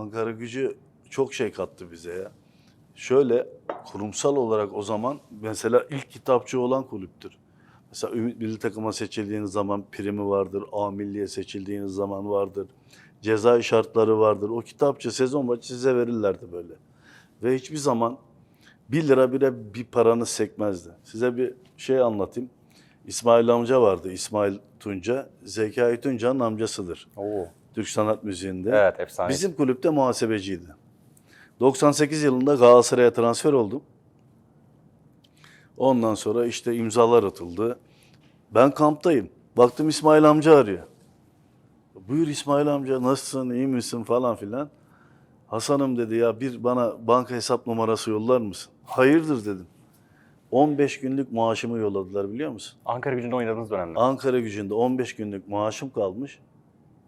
Ankara gücü çok şey kattı bize ya. Şöyle kurumsal olarak o zaman mesela ilk kitapçı olan kulüptür. Mesela Ümit Milli Takım'a seçildiğiniz zaman primi vardır. A Milli'ye seçildiğiniz zaman vardır. Cezai şartları vardır. O kitapçı sezon başı size verirlerdi böyle. Ve hiçbir zaman 1 lira bile bir paranız sekmezdi. Size bir şey anlatayım. İsmail amca vardı. İsmail Tunca. Zekai Tunca'nın amcasıdır. Oo. Türk sanat müziğinde. Evet efsane. Bizim kulüpte muhasebeciydi. 98 yılında Galatasaray'a transfer oldum. Ondan sonra işte imzalar atıldı. Ben kamptayım. Baktım İsmail amca arıyor. Buyur İsmail amca nasılsın, iyi misin falan filan. Hasan'ım dedi ya bir bana banka hesap numarası yollar mısın? Hayırdır dedim. 15 günlük maaşımı yolladılar biliyor musun? Ankara gücünde oynadığınız dönemde. Ankara gücünde 15 günlük maaşım kalmış.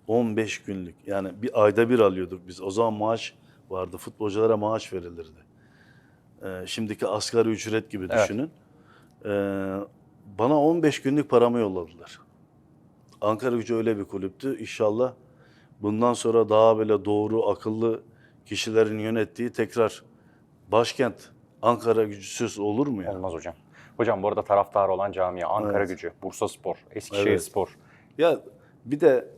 15 günlük. Yani bir ayda bir alıyorduk biz. O zaman maaş vardı. Futbolculara maaş verilirdi. Ee, şimdiki asgari ücret gibi Evet. düşünün. Ee, bana 15 günlük paramı yolladılar. Ankara gücü öyle bir kulüptü. İnşallah bundan sonra daha böyle doğru, akıllı kişilerin yönettiği tekrar başkent Ankara gücüsüz olur mu ya? Olmaz hocam. Hocam bu arada taraftar olan camia Ankara Evet. gücü, Bursa Spor, Eskişehir Evet. Spor. Ya bir de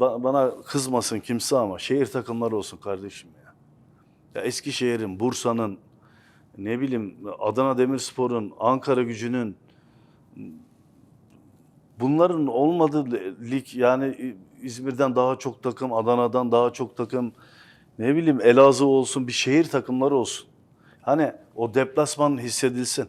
bana kızmasın kimse ama şehir takımları olsun kardeşim ya. Ya Eskişehir'in, Bursa'nın, ne bileyim Adana Demirspor'un, Ankara Gücü'nün bunların olmadığı lig yani İzmir'den daha çok takım, Adana'dan daha çok takım, ne bileyim Elazığ olsun bir şehir takımları olsun. Hani o deplasman hissedilsin.